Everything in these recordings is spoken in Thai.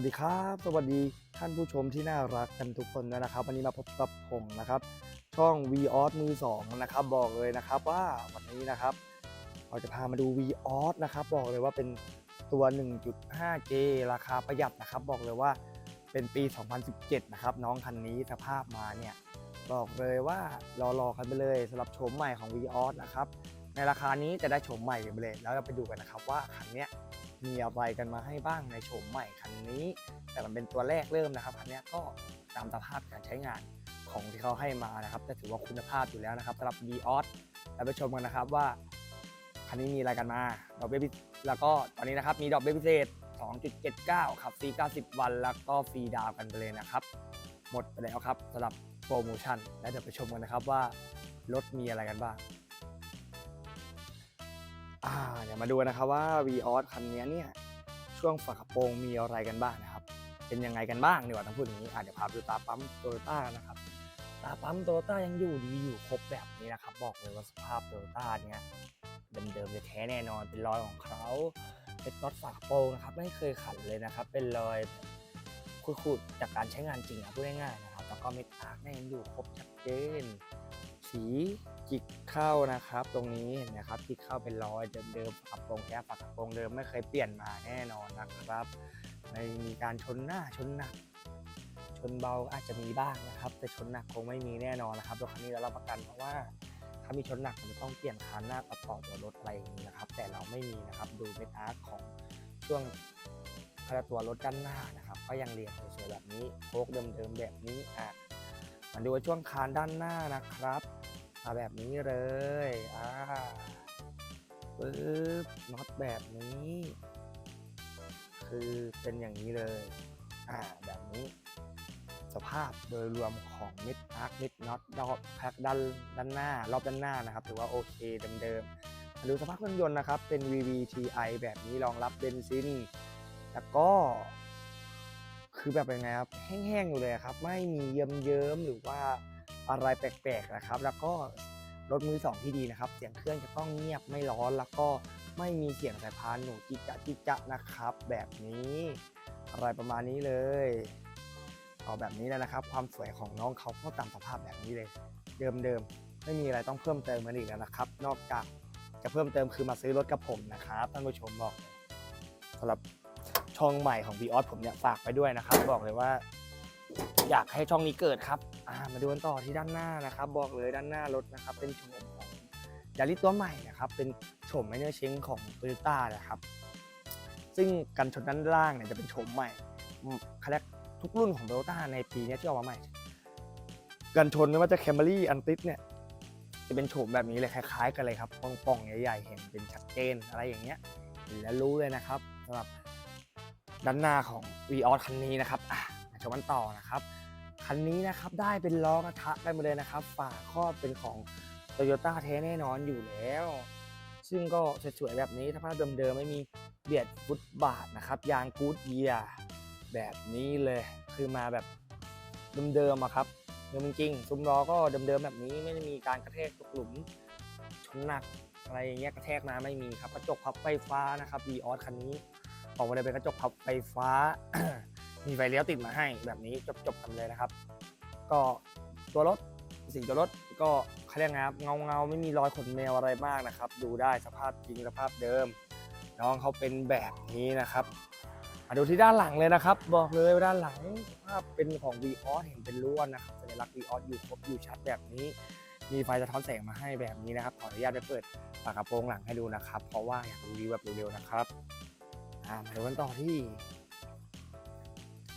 วัสดีครับ สวัสดีท่านผู้ชมที่น่ารักกันทุกคนนะครับ วันนี้มาพบกับผมนะครับ ช่อง v ีออสมือสองนะครับ บอกเลยนะครับว่าวันนี้นะครับ เราจะพามาดู v ีออสนะครับ บอกเลยว่าเป็นตัว 1.5J ราคาประหยัดนะครับ บอกเลยว่าเป็นปี 2017 นะครับ น้องคันนี้สภาพมาเนี่ย บอกเลยว่ารอรอๆกันไปเลยสำหรับโฉมใหม่ของ v ีออสนะครับ ในราคานี้จะได้โฉมใหม่กันไปเลย แล้วเราไปดูกันนะครับว่าคันเนี้ย มีอะไรกันมาให้บ้างในโฉมใหม่คันนี้ แต่มันเป็นตัวแรกเริ่มนะครับคันนี้ก็ตามสภาพการใช้งานของที่เขาให้มานะครับแต่ถือว่าคุณภาพอยู่แล้วนะครับสำหรับ v ีออสเราไปชมกันนะครับว่าคันนี้มีอะไรกันมาดอกเบี้ยพิแล้วก็ตอนนี้นะครับมีดอกเบี้ยพิเศษ 2.79ครับฟรี 90 วัน แล้วก็ฟรีดาวกันไปเลยนะครับ หมดไปแล้วครับสำหรับโปรโมชั่น และเดี๋ยวไปชมกันนะครับว่า รถมีอะไรกันบ้าง อ่าเดี๋ยวมาดูนะครับว่า v ีออสคันนี้เนี่ยช่วงฝากระโปรงมีอะไรกันบ้างนะครับ เป็นยังไงกันบ้างดีกว่าต้องพูดอย่างนี้อะเดี๋ยวพาไปดูตาปั๊มโตโยต้านะครับตาปั๊มโตโยต้ายังอยู่ดีอยู่ครบแบบนี้นะครับ บอกเลยว่าสภาพโตโยต้าเนี่ยเดิมๆจะแท้แน่นอนเป็นรอยของเขาเป็นน็อตฝากระโปรงนะครับไม่เคยขันเลยนะครับ เป็นรอยขูดๆจากการใช้งานจริงนะพูดง่ายๆนะครับแล้วก็เม็ดอาร์คเนี่ยยังอยู่ครบชัดเจน สีจิกเข้านะครับ ตรงนี้เห็นไหมครับจิกเข้าเป็นรอยเดิมๆฝากโปรงแท้ฝากโปรงเดิมไม่เคยเปลี่ยนมาแน่นอนนะครับไม่มีการชนหน้าชนหนัก ชนเบาอาจจะมีบ้างนะครับ แต่ชนหนักคงไม่มีแน่นอนนะครับรถคันนี้เรารับประกันเพราะว่าถ้ามีชนหนักมันจะต้องเปลี่ยนคานหน้าตัดต่อตัวรถอะไรอย่างนี้นะครับ แต่เราไม่มีนะครับดูเมตาร์ของช่วงคาราตัวรถด้านหน้านะครับก็ยังเรียงสวยๆแบบนี้โคกเดิมๆแบบนี้อะมาดูช่วงคานด้านหน้านะครับ มาแบบนี้เลยอ่าปึ๊บน็อตแบบนี้ คือเป็นอย่างนี้เลย อ่าแบบนี้ สภาพโดยรวมของมิดอาร์คมิดน็อตรอบแพ็คด้านด้านหน้ารอบด้านหน้านะครับถือว่าโอเคเดิมๆมาดูสภาพเครื่องยนต์นะครับเป็น VVTi แบบนี้รองรับเบนซินแล้วก็คือแบบยังไงครับแห้งๆอยู่เลยครับ ไม่มีเยิ้มๆหรือว่า อะไรแปลกๆนะครับ แล้วก็รถมือสองที่ดีนะครับ เสียงเครื่องจะต้องเงียบไม่ร้อน แล้วก็ไม่มีเสียงสายพานหนูจิจะจิจะนะครับ แบบนี้อะไรประมาณนี้เลยเอาแบบนี้แล้วนะครับ ความสวยของน้องเขาก็ตามสภาพแบบนี้เลย เดิมๆไม่มีอะไรต้องเพิ่มเติมกันอีกแล้วนะครับ นอกจากจะเพิ่มเติมคือมาซื้อรถกับผมนะครับท่านผู้ชมบอกสำหรับช่องใหม่ของ v ีออสผมเนี่ยฝากไปด้วยนะครับ บอกเลยว่า อยากให้ช่องนี้เกิดครับมาดูกันต่อที่ด้านหน้านะครับ บอกเลยด้านหน้ารถนะครับ เป็นโฉมของยาริสตัวใหม่นะครับเป็นโฉมไมเนอร์เชงของโตโยต้านะครับ ซึ่งกันชนด้านล่างเนี่ยจะเป็นโฉมใหม่อืมเขาเรียกทุกรุ่นของโตโยต้าในปีนี้ที่ออกมาใหม่ กันชนไม่ว่าจะแคมเบรี่อันติสเนี่ยจะเป็นโฉมแบบนี้เลยคล้ายๆ กันเลยครับป่องๆใหญ่ๆเห็นเป็นชัดเจนอะไรอย่างเงี้ยแล้วรู้เลยนะครับสำหรับด้านหน้าของ v ีออคันนี้นะครับมาชมกันต่อนะครับ คันนี้นะครับได้เป็นล้อกระทะได้มาเลยนะครับ ฝาครอบเป็นของโตโยต้าแท้แน่นอนอยู่แล้ว ซึ่งก็สวยๆแบบนี้ถ้าภาพเดิมๆไม่มีเบียดฟุตบาทนะครับยางกูดเยียแบบนี้เลยคือมาแบบเดิมๆอะครับเดิมจริงๆซุ้มล้อก็เดิมๆแบบนี้ไม่ได้มีการกระแทกตกหลุมชนหนักอะไรอย่างเงี้ยกระแทกมาไม่มีครับกระจกพับไฟฟ้านะครับ v ีออสคันนี้ออกมาเลยเป็นกระจกพับไฟฟ้า มีไฟเลี้ยวติดมาให้แบบนี้จบๆกันเลยนะครับ ก็ตัวรถสีตัวรถก็เขาเรียกไงครับเงาเงาไม่มีรอยขนแมวอะไรมากนะครับ ดูได้สภาพจริงสภาพเดิม น้องเขาเป็นแบบนี้นะครับมาดูที่ด้านหลังเลยนะครับ บอกเลยว่าด้านหลังสภาพเป็นของ v ีออสเห็นเป็นล้วนนะครับสัญลักษณ์ v ีออสอยู่ครบอยู่ชัดแบบนี้ มีไฟสะท้อนแสงมาให้แบบนี้นะครับขออนุญาตไปเปิดฝากระโปรงหลังให้ดูนะครับ เพราะว่าอยากรีวิวแบบเร็วๆนะครับมาดูกันต่อที่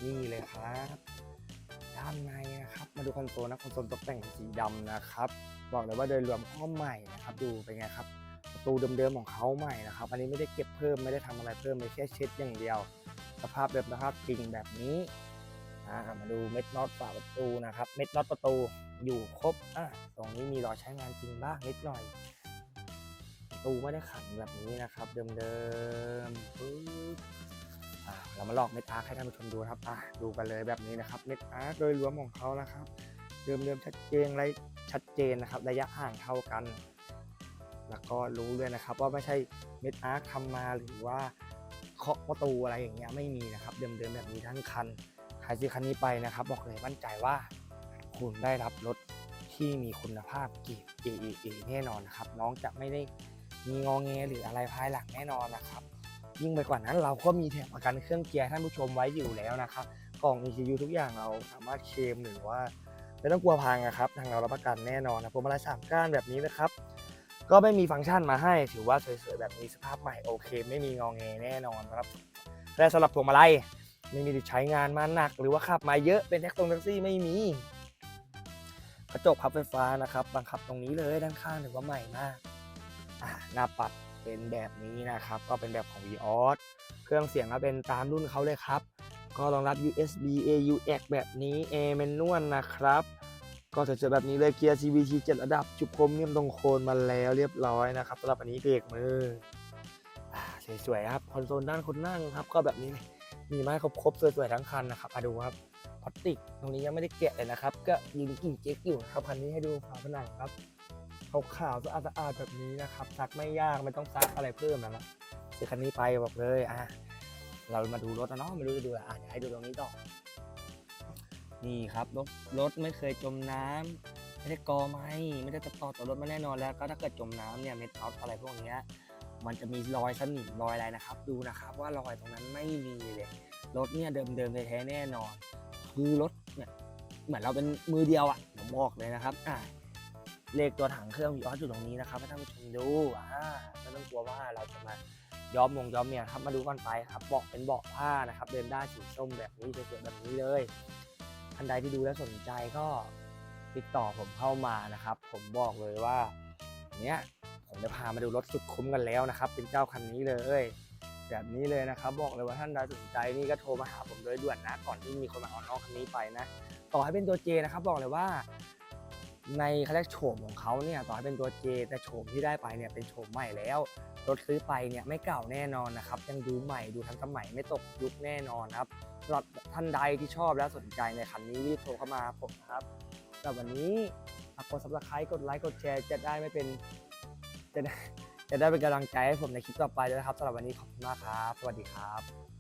นี่เลยครับ ด้านในนะครับ มาดูคอนโซลนะคอนโซลตกแต่งสีดำนะครับ บอกเลยว่าโดยรวมข้อใหม่นะครับ ดูเป็นไงครับประตูเดิมๆของเขาใหม่นะครับ อันนี้ไม่ได้เก็บเพิ่มไม่ได้ทำอะไรเพิ่มเลยแค่เช็ดอย่างเดียว สภาพเดิมสภาพจริงแบบนี้อ่ามาดูเม็ดน็อตฝาประตูนะครับ เม็ดน็อตประตูอยู่ครบอะตรงนี้มีรอยใช้งานจริงบ้างนิดหน่อยประตูไม่ได้ขันแบบนี้นะครับ เดิมๆปึ๊บ เรามาลอกเม็ดอาร์คให้ท่านผู้ชมดูครับอะดูกันเลยแบบนี้นะครับเม็ดอาร์คโดยรวมของเขานะครับเดิมๆชัดเจนไรชัดเจนนะครับ ระยะห่างเท่ากัน แล้วก็รู้เลยนะครับ ว่าไม่ใช่เม็ดอาร์คทำมาหรือว่าเคาะประตูอะไรอย่างเงี้ยไม่มีนะครับ เดิมๆแบบนี้ทั้งคันใครซื้อคันนี้ไปนะครับ บอกเลยมั่นใจว่า คุณได้รับรถที่มีคุณภาพเกรด AAA แน่นอนนะครับ น้องจะไม่ได้มีงอแงหรืออะไรภายหลังแน่นอนนะครับ ยิ่งไปกว่านั้น เราก็มีแถมประกันเครื่องเกียร์ท่านผู้ชมไว้อยู่แล้วนะครับกล่อง ECU ทุกอย่างเราสามารถเคลมหรือว่าไม่ต้องกลัวพังนะครับ ทางเรารับประกันแน่นอนนะพวงมาลัยสามก้านแบบนี้นะครับ ก็ไม่มีฟังก์ชันมาให้ ถือว่าสวยๆแบบนี้สภาพใหม่โอเค ไม่มีงองแงแน่นอนครับและสำหรับพวงมาลัยไม่มีใช้งานมาหนัก หรือว่าขับมาเยอะเป็นแท็กตรงแท็กซี่ไม่มีกระจกพับไฟฟ้านะครับ บังคับตรงนี้เลยด้านข้างถือว่าใหม่มาก หน้าปัดเป็นแบบนี้นะครับ ก็เป็นแบบของ v ีออสเครื่องเสียงก็เป็นตามรุ่นเขาเลยครับ ก็รองรับ USB AUX แบบนี้ A เมนนวลนะครับ ก็สวยๆแบบนี้เลยเกียร์ CVT 7 ระดับ จุบคมเนียมตรงโคนมาแล้วเรียบร้อยนะครับสำหรับอันนี้เบรกมือสวยๆครับคอนโซลด้านคนนั่งครับ ก็แบบนี้เลยมีไม้ครบๆสวยๆทั้งคันนะครับมาดูครับพลาสติกตรงนี้ยังไม่ได้แกะเลยนะครับ ก็ยืนกิ่งเจ๊กอยู่นะครับคันนี้ให้ดูฝาผนังครับ ขาวๆสะอาดๆแบบนี้นะครับซักไม่ยากไม่ต้องซักอะไรเพิ่มนะนะซื้อคันนี้ไปบอกเลยอะเรามาดูรถนะเนาะไม่รู้จะดูอะไรอะเดี๋ยวให้ดูตรงนี้ต่อนี่ครับรถรถไม่เคยจมน้ำไม่ได้กอไหมไม่ได้ตัดต่อต่อรถมาแน่นอนแล้ว ก็ถ้าเกิดจมน้ำเนี่ยเม็ดออฟอะไรพวกเนี้ยมันจะมีรอยสนิมรอยอะไรนะครับ ดูนะครับว่ารอยตรงนั้นไม่มีเลยรถเนี่ยเดิมๆแท้ๆแน่นอน คือรถเนี่ยเหมือนเราเป็นมือเดียวอะผมบอกเลยนะครับอ่า เลขตัวถังเครื่องวีออสอยู่ตรงนี้นะครับให้ท่านผู้ชมดูอ่าไม่ต้องกลัวว่าเราจะมาย้อมมงย้อมเมียครับมาดูกันไปครับเบาะเป็นเบาะผ้านะครับเดินได้สีส้มแบบนี้สวยๆแบบนี้เลยท่านใดที่ดูแล้วสนใจก็ติดต่อผมเข้ามานะครับ ผมบอกเลยว่าเนี้ยผมจะพามาดูรถสุดคุ้มกันแล้วนะครับ เป็นเจ้าคันนี้เลย แบบนี้เลยนะครับ บอกเลยว่าท่านใดสนใจนี่ก็โทรมาหาผมโดยด่วนนะ ก่อนที่มีคนมาเอาน้องคันนี้ไปนะ ต่อให้เป็นตัวเจนะครับ บอกเลยว่า ในเขาเรียกโฉมของเขาเนี่ยต่อให้เป็นตัวเจแต่โฉมที่ได้ไปเนี่ยเป็นโฉมใหม่แล้วรถซื้อไปเนี่ยไม่เก่าแน่นอนนะครับยังดูใหม่ดูทันสมัยไม่ตกยุคแน่นอนครับสำหรับท่านใดที่ชอบและสนใจในคันนี้รีบโทรเข้ามาผมครับสำหรับวันนี้ฝากกด subscribe กดไลค์กดแชร์จะได้ไม่เป็นจะได้จะได้เป็นกำลังใจให้ผมในคลิปต่อไปด้วยนะครับสำหรับวันนี้ขอบคุณมากครับ สวัสดีครับ